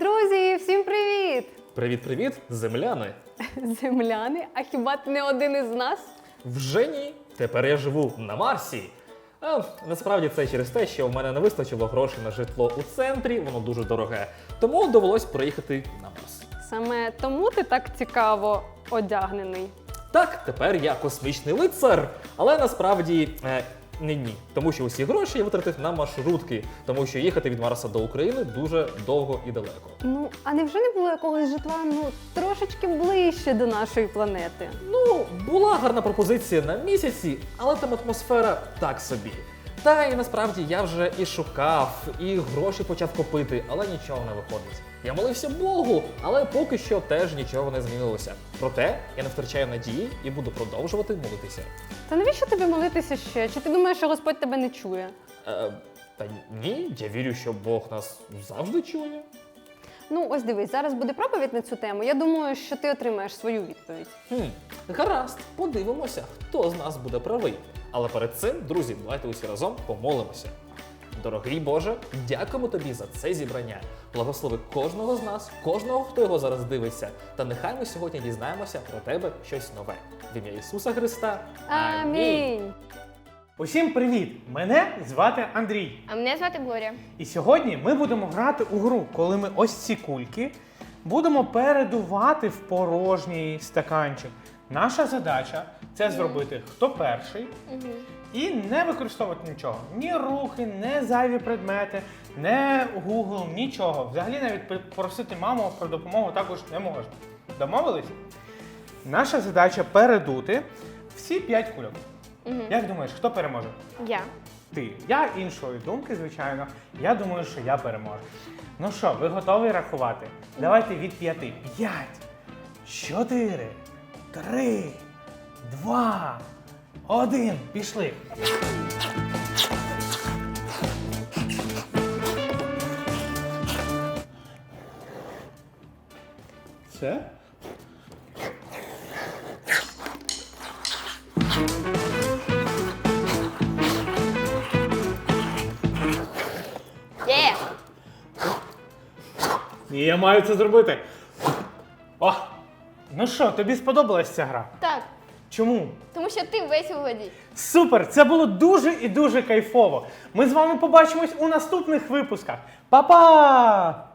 Друзі, всім привіт! Привіт-привіт, земляни! Земляни, а хіба ти не один із нас? Вже ні. Тепер я живу на Марсі. А, насправді це через те, що в мене не вистачило грошей на житло у центрі, воно дуже дороге. Тому довелось проїхати на Марс. Саме тому ти так цікаво одягнений. Так, тепер я космічний лицар, але насправді е, не ні. Тому що усі гроші я витратив на маршрутки, тому що їхати від Марса до України дуже довго і далеко. Ну, а невже не було якогось житла ну трошечки ближче до нашої планети? Ну, була гарна пропозиція на місяці, але там атмосфера так собі. Та і насправді я вже і шукав, і гроші почав копити, але нічого не виходить. Я молився Богу, але поки що теж нічого не змінилося. Проте я не втрачаю надії і буду продовжувати молитися. Та навіщо тобі молитися ще? Чи ти думаєш, що Господь тебе не чує? Е, та ні, я вірю, що Бог нас завжди чує. Ну, ось дивись, зараз буде проповідь на цю тему. Я думаю, що ти отримаєш свою відповідь. Хм, гаразд, подивимося, хто з нас буде правий. Але перед цим, друзі, давайте усі разом помолимося. Дорогий Боже, дякуємо тобі за це зібрання. Благослови кожного з нас, кожного, хто його зараз дивиться. Та нехай ми сьогодні дізнаємося про тебе щось нове. В ім'я Ісуса Христа. Амінь. Усім привіт! Мене звати Андрій. А мене звати Глорія. І сьогодні ми будемо грати у гру, коли ми ось ці кульки будемо передувати в порожній стаканчик. Наша задача це зробити хто перший і не використовувати нічого. Ні рухи, ні зайві предмети, не Google, нічого. Взагалі навіть попросити маму про допомогу також не можна. Домовились? Наша задача передути всі п'ять кульок. Як думаєш, хто переможе? Я. Ти. Я іншої думки, звичайно. Я думаю, що я переможу. Ну що, ви готові рахувати? Давайте від п'яти. П'ять, чотири, три, два, один. Пішли. Є! Ні, я маю це зробити. О! Ну що, тобі сподобалась ця гра? Так, Чому? тому що ти весь у воді. Супер! Це було дуже і дуже кайфово. Ми з вами побачимось у наступних випусках. Па-па!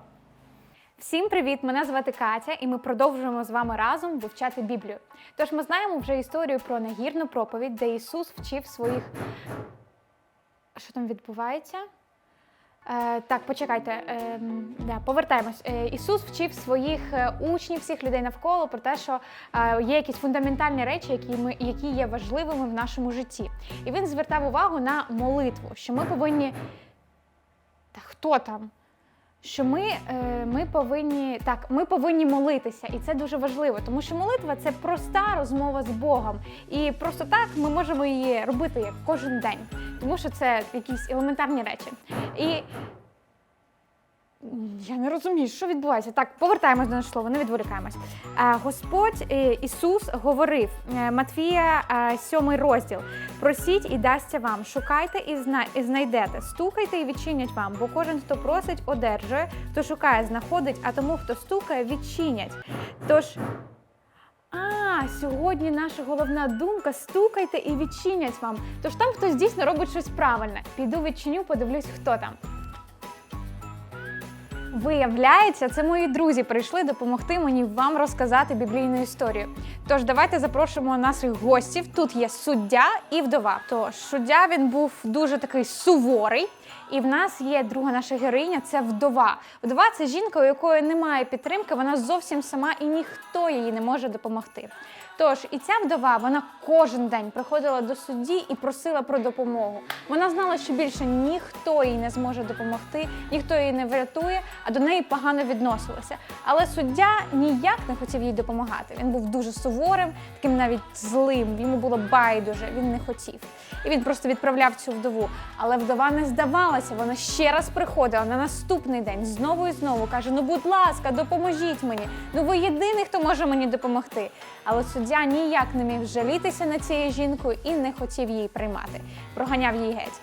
Всім привіт! Мене звати Катя, і ми продовжуємо з вами разом вивчати Біблію. Тож ми знаємо вже історію про нагірну проповідь, де Ісус вчив своїх. Що там відбувається? Е, так, почекайте, е, да, повертаємось. Е, Ісус вчив своїх е, учнів, всіх людей навколо про те, що е, є якісь фундаментальні речі, які ми які є важливими в нашому житті. І він звертав увагу на молитву, що ми повинні. Та хто там? Що ми, е, ми повинні так, ми повинні молитися, і це дуже важливо, тому що молитва це проста розмова з Богом. І просто так ми можемо її робити як кожен день, тому що це якісь елементарні речі. І я не розумію, що відбувається. Так, повертаємось до нашого слова, не відволікаємось. Е, Господь е, Ісус говорив е, Матвія, 7 розділ: просіть і дасться вам, шукайте і і знайдете, стукайте і відчинять вам, бо кожен, хто просить, одержує, хто шукає, знаходить, а тому, хто стукає, відчинять. Тож. А, сьогодні наша головна думка стукайте і відчинять вам. Тож там хтось дійсно робить щось правильне. Піду відчиню, подивлюсь, хто там. Виявляється, це мої друзі прийшли допомогти мені вам розказати біблійну історію. Тож давайте запрошуємо наших гостів. Тут є суддя і вдова. Тож суддя він був дуже такий суворий. І в нас є друга наша героїня це вдова. Вдова це жінка, у якої немає підтримки, вона зовсім сама і ніхто їй не може допомогти. Тож і ця вдова вона кожен день приходила до судді і просила про допомогу. Вона знала, що більше ніхто їй не зможе допомогти, ніхто її не врятує, а до неї погано відносилося. Але суддя ніяк не хотів їй допомагати. Він був дуже суворим, таким навіть злим. Йому було байдуже, він не хотів. І він просто відправляв цю вдову. Але вдова не здавалася. Вона ще раз приходила на наступний день знову і знову каже: Ну, будь ласка, допоможіть мені. Ну ви єдиний, хто може мені допомогти. Але суддя ніяк не міг жалітися на цією жінкою і не хотів її приймати. Проганяв її геть.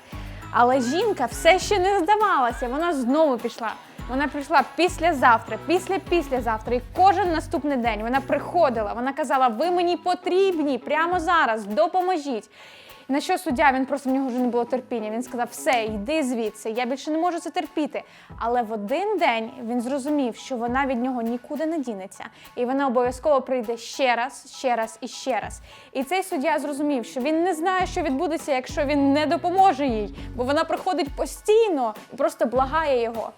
Але жінка все ще не здавалася. Вона знову пішла Вона прийшла післязавтра, після післязавтра, і кожен наступний день вона приходила. Вона казала: ви мені потрібні прямо зараз, допоможіть. На що суддя він просто в нього вже не було терпіння. Він сказав: все, йди звідси, я більше не можу це терпіти. Але в один день він зрозумів, що вона від нього нікуди не дінеться, і вона обов'язково прийде ще раз, ще раз і ще раз. І цей суддя зрозумів, що він не знає, що відбудеться, якщо він не допоможе їй, бо вона приходить постійно і просто благає його.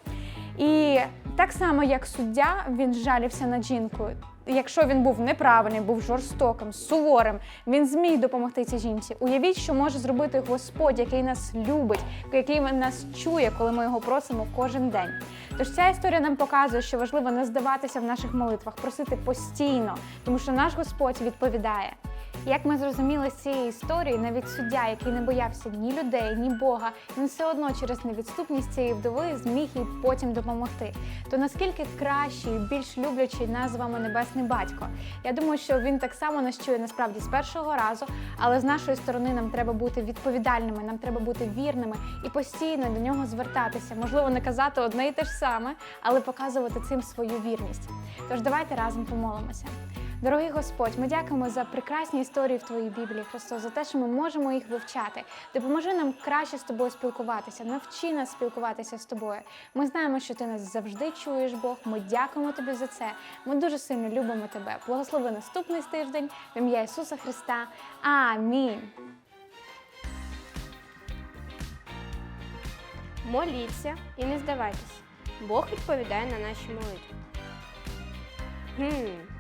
І так само, як суддя, він жалівся над жінкою. Якщо він був неправильний, був жорстоким, суворим, він зміг допомогти цій жінці. Уявіть, що може зробити Господь, який нас любить, який нас чує, коли ми його просимо кожен день. Тож ця історія нам показує, що важливо не здаватися в наших молитвах, просити постійно, тому що наш Господь відповідає. Як ми зрозуміли з цієї історії, навіть суддя, який не боявся ні людей, ні Бога, він все одно через невідступність цієї вдови зміг їй потім допомогти. То наскільки кращий, більш люблячий нас з вами небесний батько? Я думаю, що він так само нас чує насправді з першого разу, але з нашої сторони нам треба бути відповідальними, нам треба бути вірними і постійно до нього звертатися. Можливо, не казати одне і те ж саме, але показувати цим свою вірність. Тож давайте разом помолимося. Дорогий Господь, ми дякуємо за прекрасні історії в Твоїй Біблії, Христос, за те, що ми можемо їх вивчати. Допоможи нам краще з тобою спілкуватися, навчи нас спілкуватися з тобою. Ми знаємо, що ти нас завжди чуєш, Бог. Ми дякуємо тобі за це. Ми дуже сильно любимо тебе. Благослови наступний тиждень в ім'я Ісуса Христа. Амінь. Моліться і не здавайтесь. Бог відповідає на наші молитви. Хм.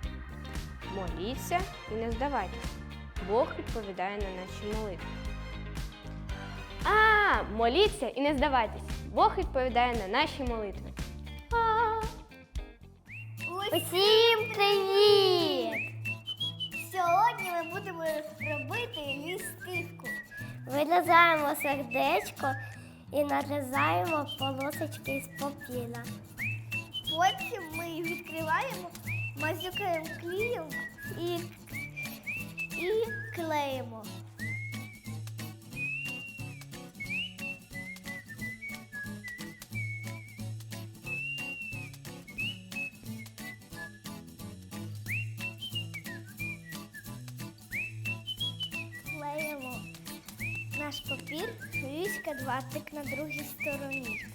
Моліться і не здавайтесь. Бог відповідає на наші молитви. А, моліться і не здавайтесь. Бог відповідає на наші молитви. Усім привіт! Сьогодні ми будемо робити лістівку. Вирізаємо сердечко і нарізаємо полосочки з папіра. Потім ми відкриваємо, мазюкаємо клеєм і, і клеїмо. Клеїмо наш папір, хвиська дватик на другій стороні.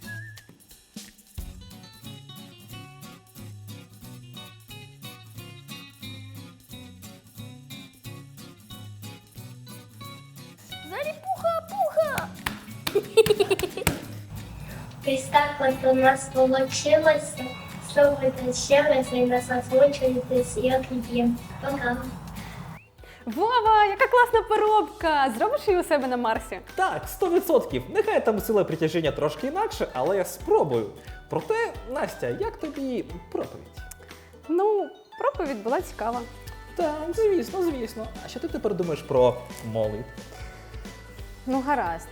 Заріпуха-пуха! Ось так от у нас вийшло. Слухайте ще раз і насолоджуйтесь, як їм. Пока! Вова, яка класна поробка! Зробиш її у себе на Марсі? Так, 100%. Нехай там сила притяжіння трошки інакше, але я спробую. Проте, Настя, як тобі проповідь? Ну, проповідь була цікава. Так, звісно, звісно. А що ти тепер думаєш про молитву? Ну, гаразд.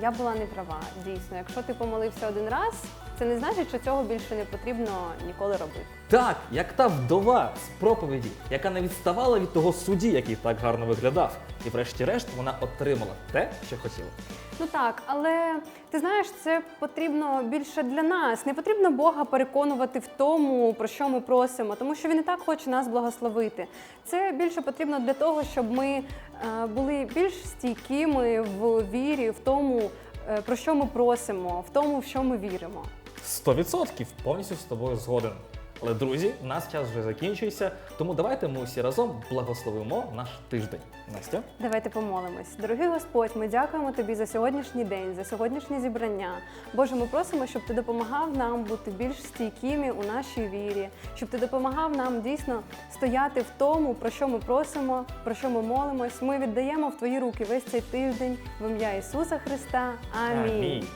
Я була не права, дійсно. Якщо ти помолився один раз, це не значить, що цього більше не потрібно ніколи робити. Так, як та вдова з проповіді, яка не відставала від того судді, який так гарно виглядав. І врешті-решт вона отримала те, що хотіла. Ну так, але ти знаєш, це потрібно більше для нас. Не потрібно Бога переконувати в тому, про що ми просимо, тому що він і так хоче нас благословити. Це більше потрібно для того, щоб ми е, були більш стійкими в вірі, в тому, е, про що ми просимо, в тому, в що ми віримо. 100% повністю з тобою згоден. Але друзі, у нас час вже закінчується, тому давайте ми усі разом благословимо наш тиждень. Настя? Давайте помолимось. Дорогий Господь, ми дякуємо тобі за сьогоднішній день, за сьогоднішнє зібрання. Боже, ми просимо, щоб ти допомагав нам бути більш стійкими у нашій вірі, щоб ти допомагав нам дійсно стояти в тому, про що ми просимо, про що ми молимось. Ми віддаємо в твої руки весь цей тиждень в ім'я Ісуса Христа. Амінь.